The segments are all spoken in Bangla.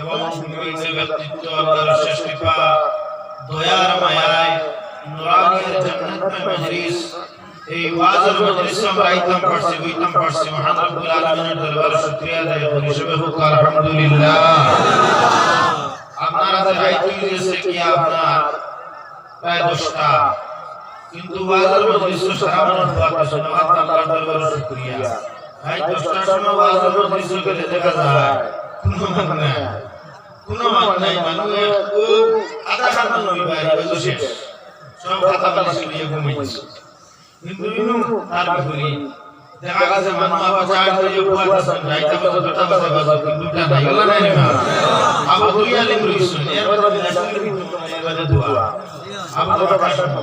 এবং ব্যক্তিত্ব আল্লাহর শেষ কৃপা দয়ার মায়ায় এই ওয়াজের মজলিস আমরা আইতাম পারছি বইতাম পারছি মহান হোক আলহামদুলিল্লাহ আপনার আপনার? প্রায় দশটা। কিন্তু মজলিস সারা মন পাওয়া শোনা আল্লাহর দরবারে শুকরিয়া। ভাই দশটার সময় ওয়াজের মজলিস গেলে দেখা যায়। কোনো মানে নাই। কোনো মানে নাই। মানুষের খুব আধা খাতা নই ভাই ওই শেষ। সব খাতা বালি শুনিয়ে ঘুমিয়েছে। কিন্তু ইনু তার বিপরী দেখা গেছে মানুষ আবার চার হয়ে বুয়া দাসন রাইতা বাজা দুটা বাজা বাজা কিন্তু দুটা নাই গলা নাই আবার দুই আলিম রইছেন এর বড় নাসির কিন্তু এর বাজা দুয়া আবার কথা শুনো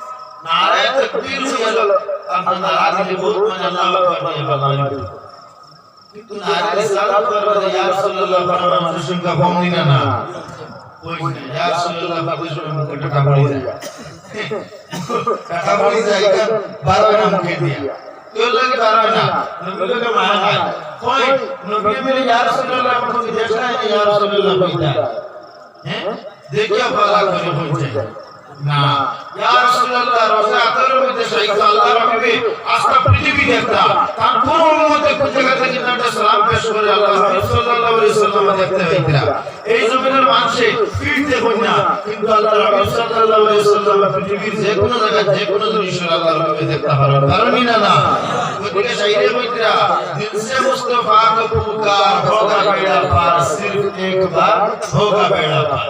নারায়ে তাকবীর হলো। আপনারা নারা দিলে বহুত মানে আল্লাহ কিন্তু নারী সালাত করবে ইয়া রাসূলুল্লাহ ফরমান মানুষের কা কম দিনা না? ওই না। ইয়া রাসূলুল্লাহ নাম কে কই? হ্যাঁ? দেখিয়া না। ইয়া রাসূলুল্লাহ রোজা আতরের মধ্যে শহীদ আল্লাহর হাবিবে। আজকে পৃথিবী দেখতা তার কোন উম্মতে কোন জায়গা থেকে তার সালাম পেশ করে আল্লাহ সাল্লাল্লাহু আলাইহি ওয়াসাল্লাম দেখতে হইতা এই জমিনের মানুষে ফিট দেখুন না, কিন্তু আল্লাহ রাসূল সাল্লাল্লাহু আলাইহি ওয়াসাল্লাম পৃথিবীর যে কোনো জায়গা যে কোনো জিনিস আল্লাহর হাবিবে দেখতে পারো কারণই না না? ওদিকে শাইরে বৈতরা দিলসে মুস্তাফা কো পুকার হোগা বেড়া পার, সিরফ একবার হোগা বেড়া পার।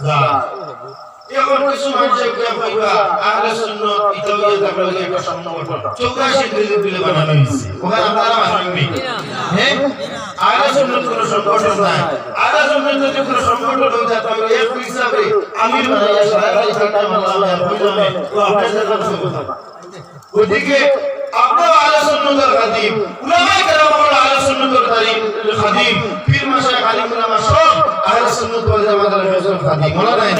যা এখন কিছু মানুষ একটা কইবা আহলে সুন্নাত ইতাওয়া তারপরে লাগে একটা সম্পর্ক 84 দিলে দিলে বানানো হইছে ওখানে আপনারা মানবেন হ্যাঁ ওদিকে আপনারা আহলে আহলে সুন্নাত ওয়াল জামাতের মনে নাই?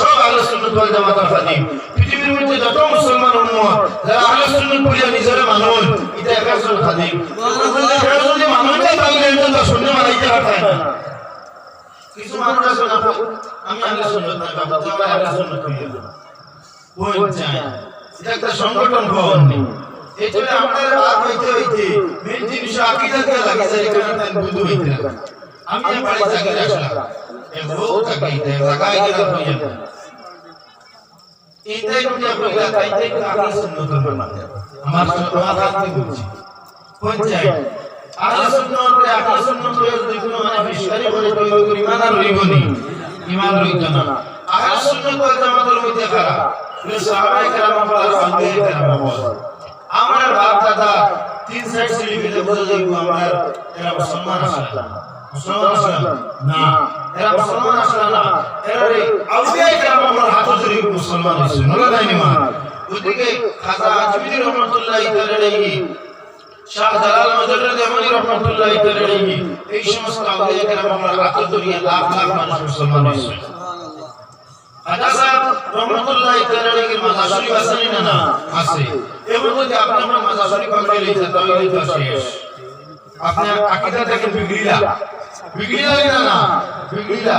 সব আহলে সুন্নাত ওয়াল জামাতের পৃথিবীর মধ্যে যত মুসলমান উম্মত, যারা আহলে সুন্নাত বলে নিজের মানুষ, এটা একজন কেউ যদি মানুষটা তাহলে এটা আমি আহলে সুন্নাত না এটা একটা সংগঠন ভবন নেই এই জন্য আমাদের বাদ হইতে হইতে মেন জিনিস আকিদাকে লাগে যায় এখানে তাই বুঝু হইতে আমি এই বাড়ি চাকরি আসলাম। এ থাকি জায়গায় গেলাম হইয়া এইটাই যদি আপনারা তাইটাই আগে সুন্নতের মানে আমার আমার কাছে বলছি পঞ্চায়েত আহলে সুন্নাত আহলে সুন্নাত যদি কোনো মানে ফিশকারি করে তৈরি করি ইমান রইবনি ইমান রইত না আহলে সুন্নাত ওয়াল জামাতের মধ্যে খারাপ। যে সাহাবায়ে কেরাম বলা সঙ্গে কেরাম বলা আমার বাপ দাদা তিন সাইড সিঁড়ি মিলে বলে যাইব আমার এরা মুসলমান আসলে মুসলমান আসলে না? এরা মুসলমান আসলে না। এরা রে আউলিয়া কেরাম আমার হাত ধরে মুসলমান হইছে নলা দাইনি মা? ওদিকে খাজা আজমিরি রহমাতুল্লাহি তাআলা শাহ জালাল মজরুল দেওয়ানি রহমাতুল্লাহি তাআলা এই সমস্ত আউলিয়া কেরাম আমার হাত ধরে লাখ লাখ মানুষ মুসলমান হইছে খাজা সাহেব রহমাতুল্লাহি তাআলা এর মাজার শরীফ না না? আছে। এর মধ্যে আপনি আমার মাজার শরীফ আমি লিখে তাহলে তো শেষ। আপনি আকীদা থেকে বিগড়িলা। বিগড়িলা না না বিগড়িলা।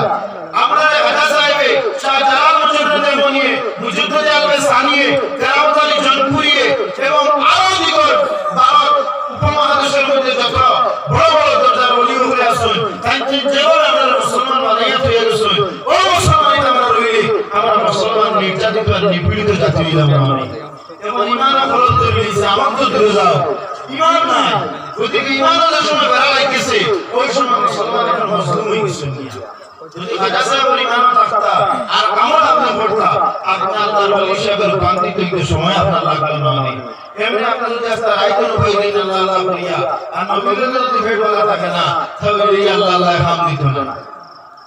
আমরা খাজা সাহেবে শাহ জালাল মজরুল দেওয়ানি মুজদ্দিদ আলবে সানিয়ে আলী জনপুরিয়ে এবং আরও দিগর ভারত উপমহাদেশের মধ্যে যত বড় বড় দরজার অলি হয়ে আসুন তাই যেভাবে আমরা মুসলমান বানাইয়া তৈরি গেছেন ও মুসলমান আমরা রইলে। আমরা মুসলমান, নির্যাতিত নিপীড়িত জাতি হইলাম আমরা। এবং ইমান ফলত তৈরি আমার তো দূরে যাও ইমান নাই ওদিকে ইমান যে সময় বেড়া লাগতেছে ওই সময় মুসলমান এখন মুসলিম হয়ে গেছে যদি খাজা সাহেবের ইমান থাকতা আর আমল আপনি পড়তা আপনি আল্লাহর ওলি সাহেবের রূপান্তরিত হইতে সময় আপনার লাগবে না এমনি আপনি যদি আস্তে আইতেন উপায় দিন আল্লাহ আল্লাহ করিয়া আর নবীদের যদি ভেট বলা থাকে না তাহলে আল্লাহ আল্লাহ হাম দিত না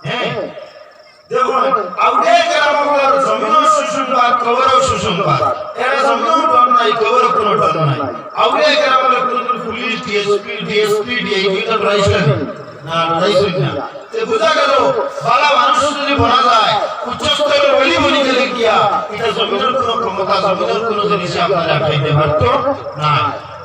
হ্যাঁ দেখুন আউলিয়া কেরামগুলোর জমিনও সুসংবাদ কবরও সুসংবাদ, এরা জমিনও ডর নাই কবরও কোনো ডর নাই। আউলিয়া কেরামগুলোর কোনো পুলিশ ডিএসপি ডিএসপি ডিআইজি তো ডরাইছেন না ডরাইছেন না? তে বুঝা গেল, বালা মানুষ যদি বলা যায় উচ্চস্তরের বলি বলি গেলে গিয়া এটা জমিনের কোনো ক্ষমতা, জমিনের কোনো জিনিস আপনারা খাইতে পারতো? না।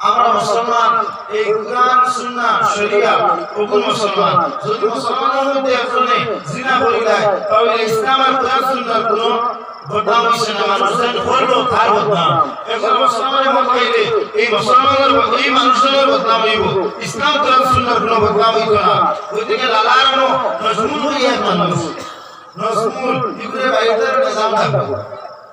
আমরা মুসলমান, এই কোরআন, সুন্নাহ, শরিয়া ওগুলো মুসলমান। যদি মুসলমানের মধ্যে একজনে জিনা করে দেয়, তাহলে ইসলাম আর কোরআন সুন্নাহর কোনো বদনাম হইছে না। মানুষের তার বদনাম। একজন মুসলমানের হইলে এই মুসলমানের এই মানুষের বদনাম হইব, ইসলাম, কোরআন সুন্নাহর কোনো বদনাম হইতো না। ওইদিকে লালারনো নজমুল হইয়া মানুষ। নজমুল নিজাম থাকবে।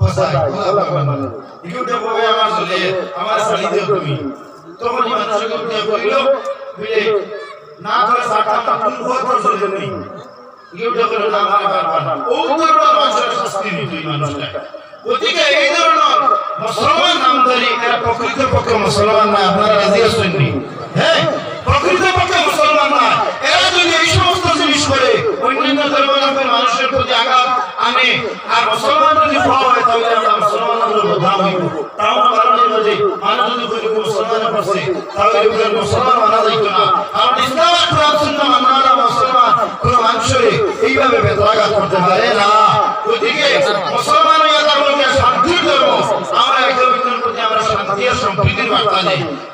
ফসাই খোলা মানে ইউটে বলে আমার জলে আমার শাড়ি দিও তুমি। তখন মানুষকে উঠে বলিল বিলে না ধরে সাটা কাপুন খোর তো নেই ইউটে বলে না আমার বারবার ও ধরনের মানুষের শাস্তি নিতে মানুষটা। গতিকে এই ধরনের মুসলমান নামধারী এরা প্রকৃতপক্ষে মুসলমান না আপনারা রাজি আছেন হ্যাঁ প্রকৃতপক্ষে মুসলমান না এরা যদি এই সমস্ত জিনিস করে অন্যান্য ধর্মাবলম্বী মানুষের প্রতি আঘাত আনে আর মুসলমান যদি পাওয়া হয়, তাহলে আমরা মুসলমানদের বদনাম হইব। তাও কারণে যে, মানুষ যদি মুসলমান করছে, তাহলে ওগুলো মুসলমান মানা যাইত না। কারণ ইসলাম কোরআন সুন্নাহ মানা মুসলমান, কোন মানুষের এইভাবে বেতরাঘাত করতে পারে না।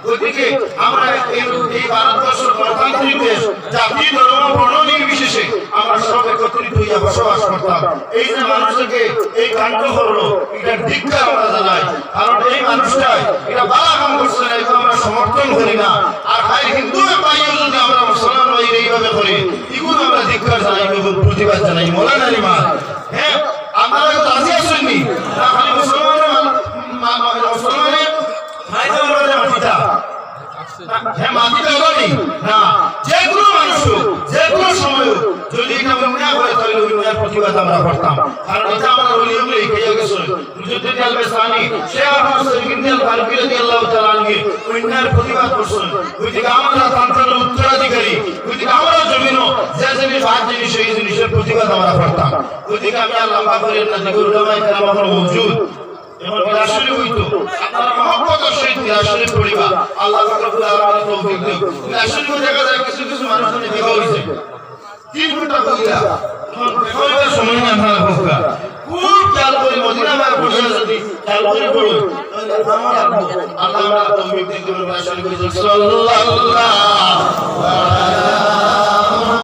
ওদিকে আমরা এই গণতান্ত্রিক দেশ, জাতি, ধর্ম বর্ণ নির্বিশেষে আমরা সব একত্রিত হইয়া বসবাস করতাম। এই যে মানুষকে এই কাণ্ড করল এটা ধিক্কার আমরা জানাই। কারণ এই মানুষটাই, এটা কাম করছে না এটা আমরা সমর্থন করি না আর ভাই হিন্দু পাইও যদি আমরা মুসলমান ভাই এইভাবে করি এগুলো আমরা ধিক্কার জানাই এবং প্রতিবাদ জানাই মোলানা রিমান হ্যাঁ আপনারা তো রাজি আসেননি না খালি মুসলমানের মা- মা- মুসলমানের মাইতে আমাদের মাটিটা হ্যাঁ মাটিটা হলো না যে কোনো মানুষ হোক, যে কোনো সময় হোক, যদি এটা অন্যায় করে তাহলে ওই অন্যায়ের প্রতিবাদ আমরা করতাম। কারণ এটা আমরা অলিয়ম লিখে গেছে মুজদ্দিদ আল বেসানি সে আমার সৈয়দ আল ফারুকি রাদিয়াল্লাহু তাআলা আনহু অন্যায়ের প্রতিবাদ করছেন ওইদিকে আমরা তান্ত্রিক উত্তরাধিকারী, ওইদিকে আমরা জমিন যে জিনিস ভাগ জিনিস, সেই জিনিসের প্রতিবাদ আমরা করতাম। ওইদিকে আমি আল্লাহ করি না উলামায়ে কেরাম আমার মওজুদ এবং আসলে হইতো আপনারা মহব্বতের সহিত আসলে পড়িবা আল্লাহ রব্বুল আলামিন তৌফিক দিও আসলে দেখা যায় কিছু কিছু মানুষ বিবাহ হইছে তিন ঘণ্টা কইরা ছয়টার সময় না ভাড়া হোকা খুব চাল করে মদিনা মার বসে যদি চাল করে পড়ো আল্লাহ আমরা তৌফিক দিন করে বাসন করে সাল্লাল্লাহু আলাইহি